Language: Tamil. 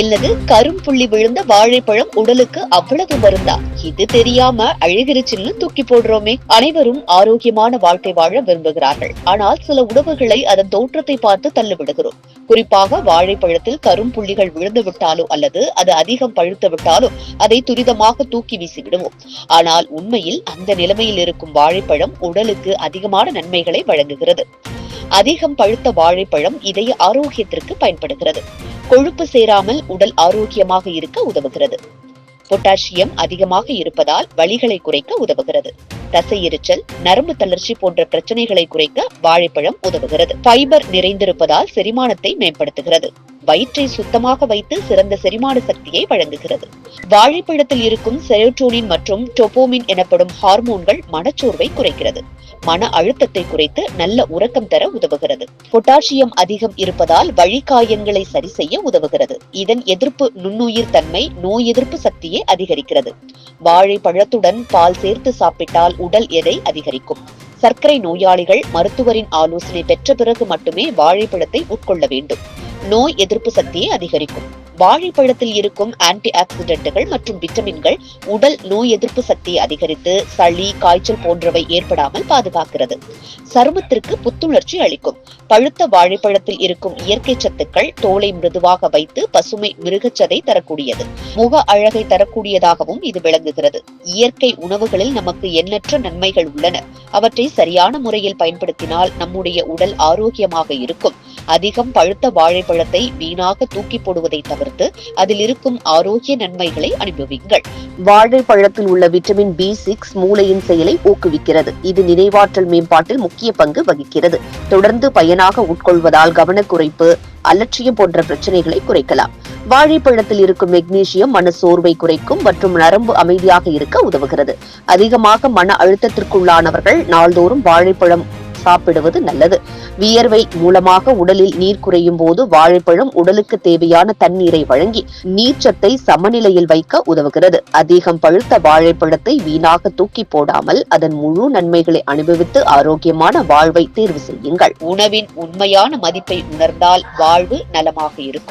என்னது கரும்புள்ளி விழுந்த வாழைப்பழம் உடலுக்கு அவ்வளவு மருந்தா? இது தெரியாம அழுகிருச்சுன்னு தூக்கி போடுறோமே. அனைவரும் ஆரோக்கியமான வாழ்க்கை வாழ விரும்புகிறார்கள். ஆனால் சில உணவுகளை அதன் தோற்றத்தை பார்த்து தள்ளிவிடுகிறோம். குறிப்பாக வாழைப்பழத்தில் கரும்புள்ளிகள் விழுந்து விட்டாலோ அல்லது அது அதிகம் பழுத்து விட்டாலோ அதை துரிதமாக தூக்கி வீசி விடுவோம் ஆனால் உண்மையில் அந்த நிலைமையில் இருக்கும் வாழைப்பழம் உடலுக்கு அதிகமான நன்மைகளை வழங்குகிறது. அதிகம் பழுத்த வாழைப்பழம் இதய ஆரோக்கியத்திற்கு பயன்படுகிறது. கொழுப்பு சேராமல் உடல் ஆரோக்கியமாக இருக்க உதவுகிறது. பொட்டாசியம் அதிகமாக இருப்பதால் வலிகளை குறைக்க உதவுகிறது. தசை எரிச்சல் நரம்பு தளர்ச்சி போன்ற பிரச்சனைகளை குறைக்க வாழைப்பழம் உதவுகிறது. ஃபைபர் நிறைந்திருப்பதால் செரிமானத்தை மேம்படுத்துகிறது. வயிற்றை சுத்தமாக வைத்து சிறந்த செரிமான சக்தியை வழங்குகிறது. வாழைப்பழத்தில் இருக்கும் செரோட்டோனின் மற்றும் டொபோமின் எனப்படும் ஹார்மோன்கள் மனச்சோர்வை குறைக்கிறது. மன அழுத்தத்தை குறைத்து நல்ல உறக்கம் தர உதவுகிறது. பொட்டாசியம் அதிகம் இருப்பதால் வழிகாயங்களை சரி செய்ய உதவுகிறது. இதன் எதிர்ப்பு நுண்ணுயிர் தன்மை நோய் எதிர்ப்பு சக்தியை அதிகரிக்கிறது. வாழைப்பழத்துடன் பால் சேர்த்து சாப்பிட்டால் உடல் எடை அதிகரிக்கும். சர்க்கரை நோயாளிகள் மருத்துவரின் ஆலோசனை பெற்ற பிறகு மட்டுமே வாழைப்பழத்தை உட்கொள்ள வேண்டும். நோய் எதிர்ப்பு சக்தியை அதிகரிக்கும். வாழைப்பழத்தில் இருக்கும் ஆன்டி ஆக்சிடென்ட்டுகள் மற்றும் விட்டமின்கள் உடல் நோய் எதிர்ப்பு சக்தியை அதிகரித்து சளி காய்ச்சல் போன்றவை ஏற்படாமல் பாதுகாக்கிறது. சருமத்திற்கு புத்துணர்ச்சி அளிக்கும். பழுத்த வாழைப்பழத்தில் இருக்கும் இயற்கை சத்துக்கள் தோலை மிருதுவாக வைத்து பசுமை மிருகச்சதை தரக்கூடியது. முக அழகை தரக்கூடியதாகவும் இது விளங்குகிறது. இயற்கை உணவுகளில் நமக்கு எண்ணற்ற நன்மைகள் உள்ளன. அவற்றை சரியான முறையில் பயன்படுத்தினால் நம்முடைய உடல் ஆரோக்கியமாக இருக்கும். அதிகம் பழுத்த வாழைப்பழத்தை வீணாக தூக்கி போடுவதை தவிர்த்து அதில் இருக்கும் ஆரோக்கிய நன்மைகளை அனுபவிங்கள் வாழைப்பழத்தில் உள்ள விட்டமின் பி சிக்ஸ் மூளையின் செயலை ஊக்குவிக்கிறது. இது நினைவாற்றல் மேம்பாட்டில் முக்கிய பங்கு வகிக்கிறது. தொடர்ந்து பயனாக உட்கொள்வதால் கவனக்குறைப்பு அலட்சியம் போன்ற பிரச்சனைகளை குறைக்கலாம். வாழைப்பழத்தில் இருக்கும் மெக்னீசியம் மன சோர்வை குறைக்கும் மற்றும் நரம்பு அமைதியாக இருக்க உதவுகிறது. அதிகமாக மன அழுத்தத்திற்குள்ளானவர்கள் நாள்தோறும் வாழைப்பழம் சாப்பிடுவது நல்லது. வியர்வை மூலமாக உடலில் நீர் குறையும் போது வாழைப்பழம் உடலுக்கு தேவையான தண்ணீரை வழங்கி நீர்ச்சத்தை சமநிலையில் வைக்க உதவுகிறது. அதிகம் பழுத்த வாழைப்பழத்தை வீணாக தூக்கி போடாமல் அதன் முழு நன்மைகளை அனுபவித்து ஆரோக்கியமான வாழ்வை தேர்வு செய்யுங்கள். உணவின் உண்மையான மதிப்பை உணர்ந்தால் வாழ்வு நலமாக இருக்கும்.